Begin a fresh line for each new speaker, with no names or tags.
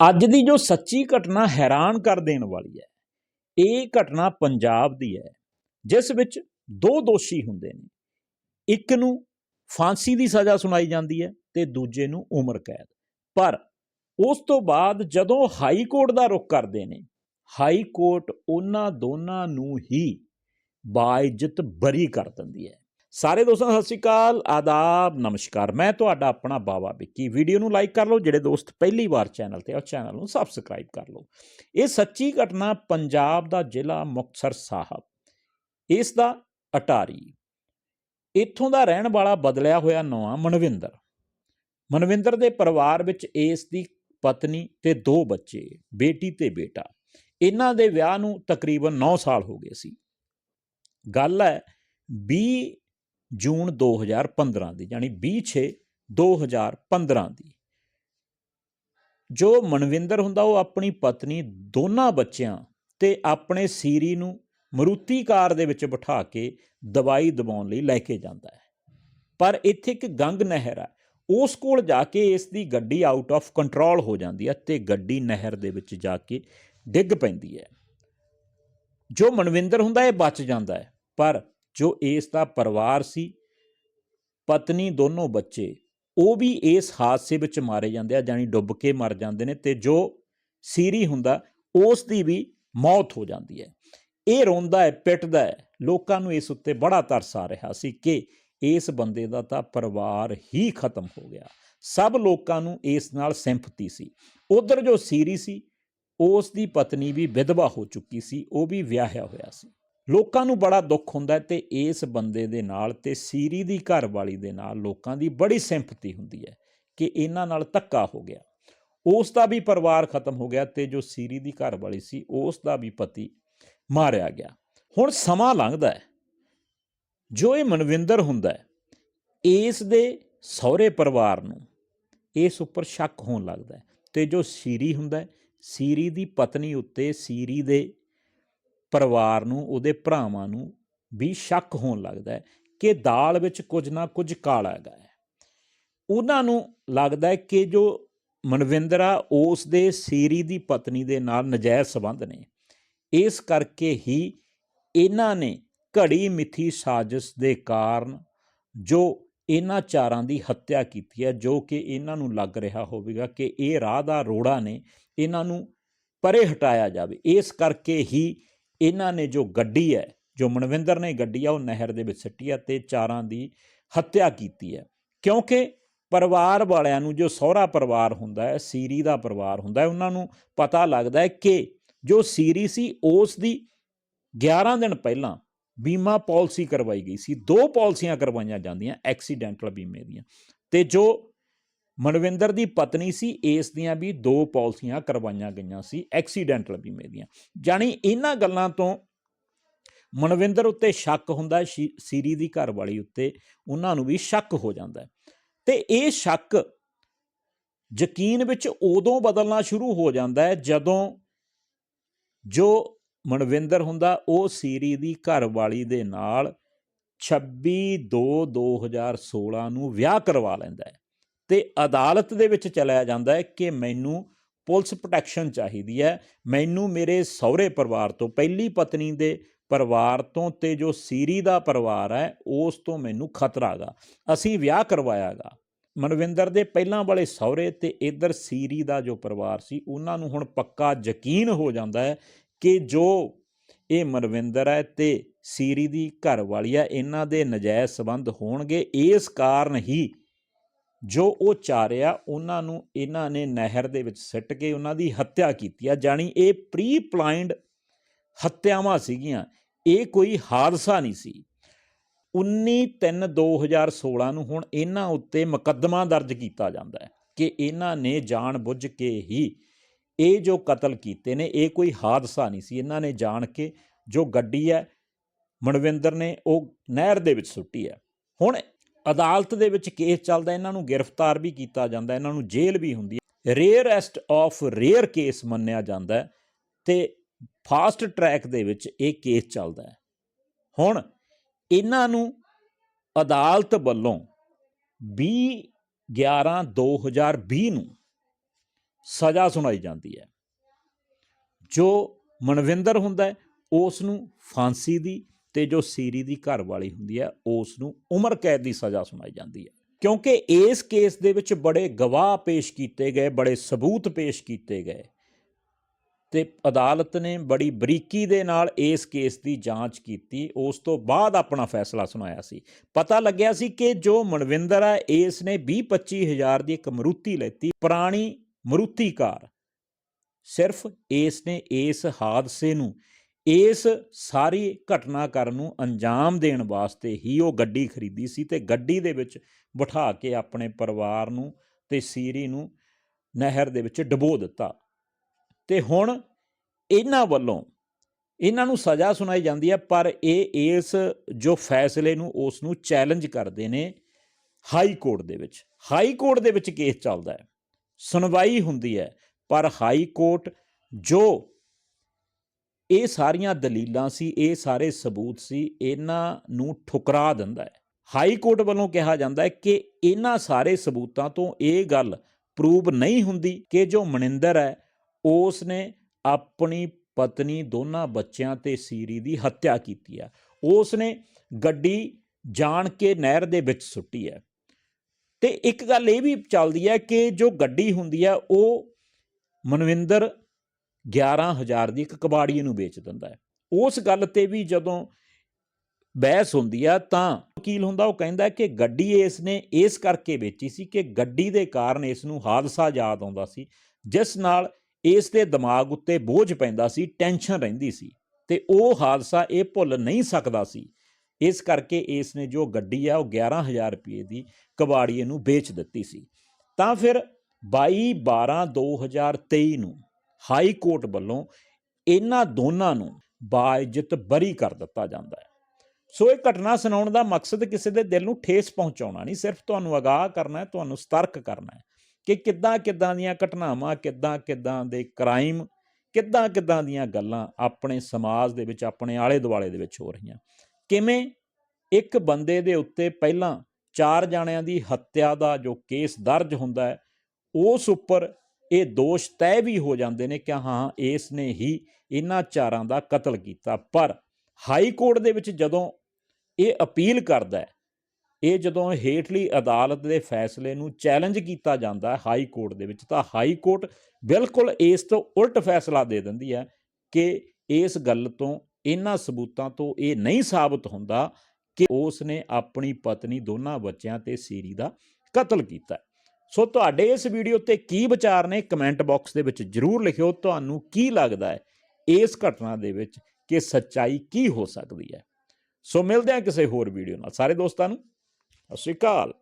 ਅੱਜ ਦੀ ਜੋ ਸੱਚੀ ਘਟਨਾ ਹੈਰਾਨ ਕਰ ਦੇਣ ਵਾਲੀ ਹੈ, ਇਹ ਘਟਨਾ ਪੰਜਾਬ ਦੀ ਹੈ, ਜਿਸ ਵਿੱਚ ਦੋ ਦੋਸ਼ੀ ਹੁੰਦੇ ਨੇ। ਇੱਕ ਨੂੰ ਫਾਂਸੀ ਦੀ ਸਜ਼ਾ ਸੁਣਾਈ ਜਾਂਦੀ ਹੈ ਤੇ ਦੂਜੇ ਨੂੰ ਉਮਰ ਕੈਦ। ਪਰ ਉਸ ਤੋਂ ਬਾਅਦ ਜਦੋਂ ਹਾਈ ਕੋਰਟ ਦਾ ਰੁਖ ਕਰਦੇ ਨੇ, ਹਾਈ ਕੋਰਟ ਉਹਨਾਂ ਦੋਨਾਂ ਨੂੰ ਹੀ ਬਾਇਜ਼ਤ ਬਰੀ ਕਰ ਦਿੰਦੀ ਹੈ। ਸਾਰੇ ਦੋਸਤਾਂ ਸਤਿ ਸ਼੍ਰੀ ਅਕਾਲ, ਆਦਾਬ, ਨਮਸਕਾਰ। ਮੈਂ ਤੁਹਾਡਾ ਆਪਣਾ ਬਾਵਾ ਵਿੱਕੀ। ਵੀਡੀਓ ਨੂੰ ਲਾਈਕ ਕਰ ਲਓ, ਜਿਹੜੇ ਦੋਸਤ ਪਹਿਲੀ ਵਾਰ ਚੈਨਲ ਤੇ ਆ, ਚੈਨਲ ਨੂੰ ਸਬਸਕ੍ਰਾਈਬ ਕਰ ਲਓ। ਇਹ ਸੱਚੀ ਘਟਨਾ ਪੰਜਾਬ ਦਾ ਜ਼ਿਲ੍ਹਾ ਮੁਕਤਸਰ ਸਾਹਿਬ। ਇਸ ਦਾ ਅਟਾਰੀ। ਇੱਥੋਂ ਦਾ ਰਹਿਣ ਵਾਲਾ ਬਦਲਿਆ ਹੋਇਆ ਨਾਂ ਮਨਵਿੰਦਰ। ਮਨਵਿੰਦਰ ਦੇ ਪਰਿਵਾਰ ਵਿੱਚ ਇਸ ਦੀ ਪਤਨੀ ਤੇ ਦੋ ਬੱਚੇ, ਬੇਟੀ ਤੇ ਬੇਟਾ। ਇਹਨਾਂ ਦੇ ਵਿਆਹ ਨੂੰ ਤਕਰੀਬਨ 9 ਸਾਲ ਹੋ ਗਏ ਸੀ। ਗੱਲ ਹੈ 20 ਜੂਨ 2015 ਦੀ, ਯਾਨੀ 26 2015 ਦੀ ਜੋ ਮਨਵਿੰਦਰ ਹੁੰਦਾ, ਉਹ ਆਪਣੀ ਪਤਨੀ, ਦੋਨਾਂ ਬੱਚਿਆਂ ਤੇ ਆਪਣੇ ਸੀਰੀ ਨੂੰ ਮਰੂਤੀ ਕਾਰ ਦੇ ਵਿੱਚ ਬਿਠਾ ਕੇ ਦਵਾਈ ਦਵਾਉਣ ਲਈ ਲੈ ਕੇ ਜਾਂਦਾ ਹੈ। ਪਰ ਇੱਥੇ ਇੱਕ ਗੰਗ ਨਹਿਰ ਹੈ। ਉਸ ਕੋਲ ਜਾ ਕੇ ਇਸ ਦੀ ਗੱਡੀ ਆਊਟ ਆਫ ਕੰਟਰੋਲ ਹੋ ਜਾਂਦੀ ਹੈ ਤੇ ਗੱਡੀ ਨਹਿਰ ਦੇ ਵਿੱਚ ਜਾ ਕੇ ਡਿੱਗ ਪੈਂਦੀ ਹੈ। ਜੋ ਮਨਵਿੰਦਰ ਹੁੰਦਾ, ਇਹ ਬਚ ਜਾਂਦਾ ਹੈ। ਪਰ ਜੋ ਇਸ ਦਾ ਪਰਿਵਾਰ ਸੀ, ਪਤਨੀ ਦੋਨੋਂ ਬੱਚੇ, ਉਹ ਵੀ ਇਸ ਹਾਦਸੇ ਵਿੱਚ ਮਾਰੇ ਜਾਂਦੇ ਆ ਜਾਨੀ ਡੁੱਬ ਕੇ ਮਰ ਜਾਂਦੇ ਨੇ ਤੇ ਜੋ ਸੀਰੀ ਹੁੰਦਾ, ਉਸ ਦੀ ਵੀ ਮੌਤ ਹੋ ਜਾਂਦੀ ਹੈ। ਇਹ ਰੋਂਦਾ ਹੈ, ਪਿੱਟਦਾ ਹੈ, ਲੋਕਾਂ ਨੂੰ ਇਸ ਉੱਤੇ ਬੜਾ ਤਰਸ ਆ ਰਿਹਾ ਸੀ ਕਿ ਇਸ ਬੰਦੇ ਦਾ ਤਾਂ ਪਰਿਵਾਰ ਹੀ ਖਤਮ ਹੋ ਗਿਆ। ਸਭ ਲੋਕਾਂ ਨੂੰ ਇਸ ਨਾਲ ਸਿੰਪਥੀ ਸੀ। ਉਧਰ ਜੋ ਸੀਰੀ ਸੀ, ਉਸ ਦੀ ਪਤਨੀ ਵੀ ਵਿਧਵਾ ਹੋ ਚੁੱਕੀ ਸੀ, ਉਹ ਵੀ ਵਿਆਹਿਆ ਹੋਇਆ ਸੀ। ਲੋਕਾਂ ਨੂੰ ਬੜਾ ਦੁੱਖ ਹੁੰਦਾ ਹੈ ਤੇ ਇਸ ਬੰਦੇ ਦੇ ਨਾਲ ਤੇ ਸੀਰੀ ਦੀ ਘਰਵਾਲੀ ਦੇ ਨਾਲ ਲੋਕਾਂ ਦੀ ਬੜੀ ਸਿੰਪਥੀ ਹੁੰਦੀ ਹੈ ਕਿ ਇਹਨਾਂ ਨਾਲ ਧੱਕਾ ਹੋ ਗਿਆ। ਉਸ ਦਾ ਵੀ ਪਰਿਵਾਰ ਖਤਮ ਹੋ ਗਿਆ ਤੇ ਜੋ ਸੀਰੀ ਦੀ ਘਰਵਾਲੀ ਸੀ ਉਸ ਦਾ ਵੀ ਪਤੀ ਮਾਰਿਆ ਗਿਆ। ਹੁਣ ਸਮਾਂ ਲੰਘਦਾ ਹੈ। ਜੋ ਇਹ ਮਨਵਿੰਦਰ ਹੁੰਦਾ ਹੈ, ਇਸ ਦੇ ਸਹੁਰੇ ਪਰਿਵਾਰ ਨੂੰ ਇਸ ਉੱਪਰ ਸ਼ੱਕ ਹੋਣ ਲੱਗਦਾ ਹੈ ਤੇ ਜੋ ਸੀਰੀ ਹੁੰਦਾ ਸੀਰੀ ਦੀ ਪਤਨੀ ਉੱਤੇ ਸੀਰੀ ਦੇ ਪਰਿਵਾਰ ਨੂੰ, ਉਹਦੇ ਭਰਾਵਾਂ ਨੂੰ ਵੀ ਸ਼ੱਕ ਹੋਣ ਲੱਗਦਾ ਹੈ ਕਿ ਦਾਲ ਵਿੱਚ ਕੁਝ ਨਾ ਕੁਝ ਕਾਲਾ ਹੈਗਾ ਹੈ। ਉਹਨਾਂ ਨੂੰ ਲੱਗਦਾ ਹੈ ਕਿ ਜੋ ਮਨਵਿੰਦਰਾ ਉਸ ਦੇ ਸੀਰੀ ਦੀ ਪਤਨੀ ਦੇ ਨਾਲ ਨਜਾਇਜ਼ ਸਬੰਧ ਨੇ। ਇਸ ਕਰਕੇ ਹੀ ਇਹਨਾਂ ਨੇ ਘੜੀ ਮਿੱਥੀ ਸਾਜ਼ਿਸ਼ ਦੇ ਕਾਰਨ ਜੋ ਇਹਨਾਂ ਚਾਰਾਂ ਦੀ ਹੱਤਿਆ ਕੀਤੀ ਹੈ, ਜੋ ਕਿ ਇਹਨਾਂ ਨੂੰ ਲੱਗ ਰਿਹਾ ਹੋਵੇਗਾ ਕਿ ਇਹ ਰਾਹ ਦਾ ਰੋੜਾ ਨੇ, ਇਹਨਾਂ ਨੂੰ ਪਰੇ ਹਟਾਇਆ ਜਾਵੇ। ਇਸ ਕਰਕੇ ਹੀ ਇਹਨਾਂ ਨੇ ਜੋ ਗੱਡੀ ਹੈ, ਜੋ ਮਨਵਿੰਦਰ ਨੇ ਗੱਡੀ ਆ, ਉਹ ਨਹਿਰ ਦੇ ਵਿੱਚ ਸਿੱਟੀ ਆ ਤੇ ਚਾਰਾਂ ਦੀ ਹੱਤਿਆ ਕੀਤੀ ਹੈ। ਕਿਉਂਕਿ ਪਰਿਵਾਰ ਵਾਲਿਆਂ ਨੂੰ ਜੋ ਸਹੁਰਾ ਪਰਿਵਾਰ ਹੁੰਦਾ ਹੈ, ਸੀਰੀ ਦਾ ਪਰਿਵਾਰ ਹੁੰਦਾ ਹੈ, ਉਹਨਾਂ ਨੂੰ ਪਤਾ ਲੱਗਦਾ ਹੈ ਕਿ ਜੋ ਸੀਰੀ ਸੀ, ਉਸ ਦੀ 11 ਦਿਨ ਪਹਿਲਾਂ ਬੀਮਾ ਪਾਲਿਸੀ ਕਰਵਾਈ ਗਈ ਸੀ। ਦੋ ਪਾਲਿਸੀਆਂ ਕਰਵਾਈਆਂ ਜਾਂਦੀਆਂ, ਐਕਸੀਡੈਂਟਲ ਬੀਮੇ ਦੀਆਂ। ਤੇ ਜੋ ਮਨਵਿੰਦਰ ਦੀ ਪਤਨੀ ਸੀ, ਇਸ ਦੀਆਂ ਵੀ ਦੋ ਪਾਲਿਸੀਆਂ ਕਰਵਾਈਆਂ ਗਈਆਂ ਸੀ, ਐਕਸੀਡੈਂਟਲ ਬੀਮੇ ਦੀਆਂ ਜਾਣੀ ਇਹਨਾਂ ਗੱਲਾਂ ਤੋਂ ਮਨਵਿੰਦਰ ਉੱਤੇ ਸ਼ੱਕ ਹੁੰਦਾ ਸ਼ੀ- ਸੀਰੀ ਦੀ ਘਰਵਾਲੀ ਉੱਤੇ ਉਹਨਾਂ ਨੂੰ ਵੀ ਸ਼ੱਕ ਹੋ ਜਾਂਦਾ ਹੈ। ਤੇ ਇਹ ਸ਼ੱਕ ਯਕੀਨ ਵਿੱਚ ਉਦੋਂ ਬਦਲਣਾ ਸ਼ੁਰੂ ਹੋ ਜਾਂਦਾ ਹੈ, ਜਦੋਂ ਜੋ ਮਨਵਿੰਦਰ ਹੁੰਦਾ, ਉਹ ਸੀਰੀ ਦੀ ਘਰਵਾਲੀ ਦੇ ਨਾਲ 26 2 2016 ਨੂੰ ਵਿਆਹ ਕਰਵਾ ਲੈਂਦਾ ਹੈ ਤੇ ਅਦਾਲਤ ਦੇ ਵਿੱਚ ਚਲਾਇਆ ਜਾਂਦਾ ਹੈ ਕਿ ਮੈਨੂੰ ਪੁਲਿਸ ਪ੍ਰੋਟੈਕਸ਼ਨ ਚਾਹੀਦੀ ਹੈ। ਮੈਨੂੰ ਮੇਰੇ ਸਹੁਰੇ ਪਰਿਵਾਰ ਤੋਂ, ਪਹਿਲੀ ਪਤਨੀ ਦੇ ਪਰਿਵਾਰ ਤੋਂ ਤੇ ਜੋ ਸੀਰੀ ਦਾ ਪਰਿਵਾਰ ਹੈ, ਉਸ ਤੋਂ ਮੈਨੂੰ ਖਤਰਾ ਗਾ ਅਸੀਂ ਵਿਆਹ ਕਰਵਾਇਆਗਾ ਮਨਵਿੰਦਰ ਦੇ ਪਹਿਲਾਂ ਵਾਲੇ ਸਹੁਰੇ ਤੇ ਇਧਰ ਸੀਰੀ ਦਾ ਜੋ ਪਰਿਵਾਰ ਸੀ, ਉਹਨਾਂ ਨੂੰ ਹੁਣ ਪੱਕਾ ਯਕੀਨ ਹੋ ਜਾਂਦਾ ਹੈ ਕਿ ਜੋ ਇਹ ਮਨਵਿੰਦਰ ਹੈ ਤੇ ਸੀਰੀ ਦੀ ਘਰਵਾਲੀ ਹੈ, ਇਹਨਾਂ ਦੇ ਨਜਾਇਜ਼ ਸਬੰਧ ਹੋਣਗੇ। ਇਸ ਕਾਰਨ ਹੀ ਜੋ ਉਹ ਚਾਰਿਆ, ਉਹਨਾਂ ਨੂੰ ਇਹਨਾਂ ਨੇ ਨਹਿਰ ਦੇ ਵਿੱਚ ਸਿੱਟ ਕੇ ਉਹਨਾਂ ਦੀ ਹੱਤਿਆ ਕੀਤੀ ਆ। ਜਾਣੀ ਇਹ ਪ੍ਰੀ ਪਲਾਨਡ ਹੱਤਿਆਵਾਂ ਸੀਗੀਆਂ। ਇਹ ਕੋਈ ਹਾਦਸਾ ਨਹੀਂ ਸੀ। 19/3/2016 ਨੂੰ ਹੁਣ ਇਹਨਾਂ ਉੱਤੇ ਮੁਕੱਦਮਾ ਦਰਜ ਕੀਤਾ ਜਾਂਦਾ ਹੈ ਕਿ ਇਹਨਾਂ ਨੇ ਜਾਣ ਬੁੱਝ ਕੇ ਹੀ ਇਹ ਜੋ ਕਤਲ ਕੀਤੇ ਨੇ, ਇਹ ਕੋਈ ਹਾਦਸਾ ਨਹੀਂ ਸੀ। ਇਹਨਾਂ ਨੇ ਜਾਣ ਕੇ ਜੋ ਗੱਡੀ ਹੈ, ਮਨਵਿੰਦਰ ਨੇ ਉਹ ਨਹਿਰ ਦੇ ਵਿੱਚ ਸੁੱਟੀ ਹੈ। ਹੁਣ ਅਦਾਲਤ ਦੇ ਵਿੱਚ ਕੇਸ ਚੱਲਦਾ, ਇਹਨਾਂ ਨੂੰ ਗ੍ਰਿਫਤਾਰ ਵੀ ਕੀਤਾ ਜਾਂਦਾ, ਇਹਨਾਂ ਨੂੰ ਜੇਲ੍ਹ ਵੀ ਹੁੰਦੀ ਹੈ। ਰੇਅਰੈਸਟ ਆਫ ਰੇਅਰ ਕੇਸ ਮੰਨਿਆ ਜਾਂਦਾ ਹੈ ਤੇ ਫਾਸਟ ਟਰੈਕ ਦੇ ਵਿੱਚ ਇਹ ਕੇਸ ਚੱਲਦਾ ਹੈ। ਹੁਣ ਇਹਨਾਂ ਨੂੰ ਅਦਾਲਤ ਵੱਲੋਂ 20 11 2020 ਨੂੰ ਸਜ਼ਾ ਸੁਣਾਈ ਜਾਂਦੀ ਹੈ। ਜੋ ਮਨਵਿੰਦਰ ਹੁੰਦਾ ਉਸ ਨੂੰ ਫਾਂਸੀ ਦੀ ਤੇ ਜੋ ਸੀਰੀ ਦੀ ਘਰ ਵਾਲੀ ਹੁੰਦੀ ਹੈ ਉਸ ਨੂੰ ਉਮਰ ਕੈਦ ਦੀ ਸਜ਼ਾ ਸੁਣਾਈ ਜਾਂਦੀ ਹੈ। ਕਿਉਂਕਿ ਇਸ ਕੇਸ ਦੇ ਵਿੱਚ ਬੜੇ ਗਵਾਹ ਪੇਸ਼ ਕੀਤੇ ਗਏ, ਬੜੇ ਸਬੂਤ ਪੇਸ਼ ਕੀਤੇ ਗਏ ਤੇ ਅਦਾਲਤ ਨੇ ਬੜੀ ਬਰੀਕੀ ਦੇ ਨਾਲ ਇਸ ਕੇਸ ਦੀ ਜਾਂਚ ਕੀਤੀ। ਉਸ ਤੋਂ ਬਾਅਦ ਆਪਣਾ ਫੈਸਲਾ ਸੁਣਾਇਆ ਸੀ। ਪਤਾ ਲੱਗਿਆ ਸੀ ਕਿ ਜੋ ਮਨਵਿੰਦਰ ਹੈ, ਇਸ ਨੇ 20-25 ਹਜ਼ਾਰ ਦੀ ਇੱਕ ਮਰੂਤੀ ਲੈਤੀ, ਪੁਰਾਣੀ ਮਰੂਤੀ ਕਾਰ। ਸਿਰਫ ਇਸ ਨੇ ਇਸ ਹਾਦਸੇ ਨੂੰ ਇਸ ਸਾਰੀ ਘਟਨਾਕ੍ਰਮ ਨੂੰ ਅੰਜਾਮ ਦੇਣ ਵਾਸਤੇ ਹੀ ਉਹ ਗੱਡੀ ਖਰੀਦੀ ਸੀ ਤੇ ਗੱਡੀ ਦੇ ਵਿੱਚ ਬਿਠਾ ਕੇ ਆਪਣੇ ਪਰਿਵਾਰ ਨੂੰ ਤੇ ਸੀਰੀ ਨੂੰ ਨਹਿਰ ਦੇ ਵਿੱਚ ਡਬੋ ਦਿੱਤਾ। ਤੇ ਹੁਣ ਇਹਨਾਂ ਵੱਲੋਂ ਇਹਨਾਂ ਨੂੰ ਸਜ਼ਾ ਸੁਣਾਈ ਜਾਂਦੀ ਹੈ, ਪਰ ਇਹ ਇਸ ਜੋ ਫੈਸਲੇ ਨੂੰ ਉਸ ਨੂੰ ਚੈਲੰਜ ਕਰਦੇ ਨੇ ਹਾਈ ਕੋਰਟ ਦੇ ਵਿੱਚ। ਹਾਈ ਕੋਰਟ ਦੇ ਵਿੱਚ ਕੇਸ ਚੱਲਦਾ ਹੈ। ਸੁਣਵਾਈ ਹੁੰਦੀ ਹੈ, ਪਰ ਹਾਈ ਕੋਰਟ ਜੋ ਇਹ ਸਾਰੀਆਂ ਦਲੀਲਾਂ ਸੀ, ਇਹ ਸਾਰੇ ਸਬੂਤ ਸੀ, ਇਹਨਾਂ ਨੂੰ ਠੁਕਰਾ ਦਿੰਦਾ ਹੈ। ਹਾਈ ਕੋਰਟ ਵੱਲੋਂ ਕਿਹਾ ਜਾਂਦਾ ਹੈ ਕਿ ਇਹਨਾਂ ਸਾਰੇ ਸਬੂਤਾਂ ਤੋਂ ਇਹ ਗੱਲ ਪ੍ਰੂਵ ਨਹੀਂ ਹੁੰਦੀ ਕਿ ਜੋ ਮਨਿੰਦਰ ਹੈ ਉਸ ਨੇ ਆਪਣੀ ਪਤਨੀ ਦੋਨਾਂ ਬੱਚਿਆਂ ਤੇ ਸੀਰੀ ਦੀ ਹੱਤਿਆ ਕੀਤੀ ਹੈ। ਉਸ ਨੇ ਗੱਡੀ ਜਾਣ ਕੇ ਨਹਿਰ ਦੇ ਵਿੱਚ ਸੁੱਟੀ ਹੈ। ਤੇ ਇੱਕ ਗੱਲ ਇਹ ਵੀ ਚੱਲਦੀ ਹੈ ਕਿ ਜੋ ਗੱਡੀ ਹੁੰਦੀ ਹੈ, ਉਹ ਮਨਵਿੰਦਰ 11000 ਦੀ ਇੱਕ ਕਬਾੜੀਏ ਨੂੰ ਵੇਚ ਦਿੰਦਾ ਹੈ। ਉਸ ਗੱਲ ਤੇ ਵੀ ਜਦੋਂ ਬਹਿਸ ਹੁੰਦੀ ਆ ਤਾਂ ਵਕੀਲ ਹੁੰਦਾ, ਉਹ ਕਹਿੰਦਾ ਕਿ ਗੱਡੀ ਇਸ ਨੇ ਇਸ ਕਰਕੇ ਵੇਚੀ ਸੀ ਕਿ ਗੱਡੀ ਦੇ ਕਾਰਨ ਇਸ ਨੂੰ ਹਾਦਸਾ ਯਾਦ ਆਉਂਦਾ ਸੀ, ਜਿਸ ਨਾਲ ਇਸ ਦੇ ਦਿਮਾਗ ਉੱਤੇ ਬੋਝ ਪੈਂਦਾ ਸੀ, ਟੈਨਸ਼ਨ ਰਹਿੰਦੀ ਸੀ ਤੇ ਉਹ ਹਾਦਸਾ ਇਹ ਭੁੱਲ ਨਹੀਂ ਸਕਦਾ ਸੀ। ਇਸ ਕਰਕੇ ਇਸ ਨੇ ਜੋ ਗੱਡੀ ਆ, ਉਹ 11000 ਰੁਪਏ ਦੀ ਕਬਾੜੀਏ ਨੂੰ ਵੇਚ ਦਿੱਤੀ ਸੀ। ਤਾਂ ਫਿਰ 22 12 2023 ਨੂੰ ਹਾਈ ਕੋਰਟ ਵੱਲੋਂ ਇਹਨਾਂ ਦੋਨਾਂ ਨੂੰ ਬਾਇਜ਼ਤ ਬਰੀ ਕਰ ਦਿੱਤਾ ਜਾਂਦਾ ਹੈ। ਸੋ ਇਹ ਘਟਨਾ ਸੁਣਾਉਣ ਦਾ ਮਕਸਦ ਕਿਸੇ ਦੇ ਦਿਲ ਨੂੰ ਠੇਸ ਪਹੁੰਚਾਉਣਾ ਨਹੀਂ, ਸਿਰਫ ਤੁਹਾਨੂੰ ਅਗਾਹ ਕਰਨਾ ਹੈ, ਤੁਹਾਨੂੰ ਸਤਰਕ ਕਰਨਾ ਹੈ ਕਿ ਕਿੱਦਾਂ ਕਿੱਦਾਂ ਦੀਆਂ ਘਟਨਾਵਾਂ, ਕਿੱਦਾਂ ਕਿੱਦਾਂ ਦੇ ਕ੍ਰਾਈਮ, ਕਿੱਦਾਂ ਕਿੱਦਾਂ ਦੀਆਂ ਗੱਲਾਂ ਆਪਣੇ ਸਮਾਜ ਦੇ ਵਿੱਚ, ਆਪਣੇ ਆਲੇ ਦੁਆਲੇ ਦੇ ਵਿੱਚ ਹੋ ਰਹੀਆਂ। ਕਿਵੇਂ ਇੱਕ ਬੰਦੇ ਦੇ ਉੱਤੇ ਪਹਿਲਾਂ ਚਾਰ ਜਾਣਿਆਂ ਦੀ ਹੱਤਿਆ ਦਾ ਜੋ ਕੇਸ ਦਰਜ ਹੁੰਦਾ ਹੈ, ਉਸ ਉੱਪਰ ਇਹ ਦੋਸ਼ ਤੈਅ ਵੀ ਹੋ ਜਾਂਦੇ ਨੇ ਕਿ ਹਾਂ, ਇਸ ਨੇ ਹੀ ਇਹਨਾਂ ਚਾਰਾਂ ਦਾ ਕਤਲ ਕੀਤਾ। ਪਰ ਹਾਈ ਕੋਰਟ ਦੇ ਵਿੱਚ ਜਦੋਂ ਇਹ ਅਪੀਲ ਕਰਦਾ ਹੈ, ਇਹ ਜਦੋਂ ਹੇਠਲੀ ਅਦਾਲਤ ਦੇ ਫੈਸਲੇ ਨੂੰ ਚੈਲੰਜ ਕੀਤਾ ਜਾਂਦਾ ਹੈ ਹਾਈ ਕੋਰਟ ਦੇ ਵਿੱਚ, ਤਾਂ ਹਾਈ ਕੋਰਟ ਬਿਲਕੁਲ ਇਸ ਤੋਂ ਉਲਟ ਫੈਸਲਾ ਦੇ ਦਿੰਦੀ ਹੈ ਕਿ ਇਸ ਗੱਲ ਤੋਂ, ਇਹਨਾਂ ਸਬੂਤਾਂ ਤੋਂ ਇਹ ਨਹੀਂ ਸਾਬਤ ਹੁੰਦਾ ਕਿ ਉਸ ਨੇ ਆਪਣੀ ਪਤਨੀ ਦੋਨਾਂ ਬੱਚਿਆਂ ਤੇ ਸੀਰੀ ਦਾ ਕਤਲ ਕੀਤਾ ਸੋ ਤੁਹਾਡੇ ਇਸ ਵੀਡੀਓ ਤੇ ਕੀ ਵਿਚਾਰ ਨੇ ਕਮੈਂਟ ਬਾਕਸ ਦੇ ਵਿੱਚ ਜਰੂਰ ਲਿਖਿਓ। ਤੁਹਾਨੂੰ ਕੀ ਲੱਗਦਾ ਹੈ ਇਸ ਘਟਨਾ ਦੇ ਵਿੱਚ ਕਿ ਸੱਚਾਈ ਕੀ ਹੋ ਸਕਦੀ ਹੈ? ਸੋ ਮਿਲਦੇ ਹਾਂ ਕਿਸੇ ਹੋਰ ਵੀਡੀਓ ਨਾਲ। ਸਾਰੇ ਦੋਸਤਾਂ ਨੂੰ, ਸਤਿ ਸ਼੍ਰੀ ਅਕਾਲ।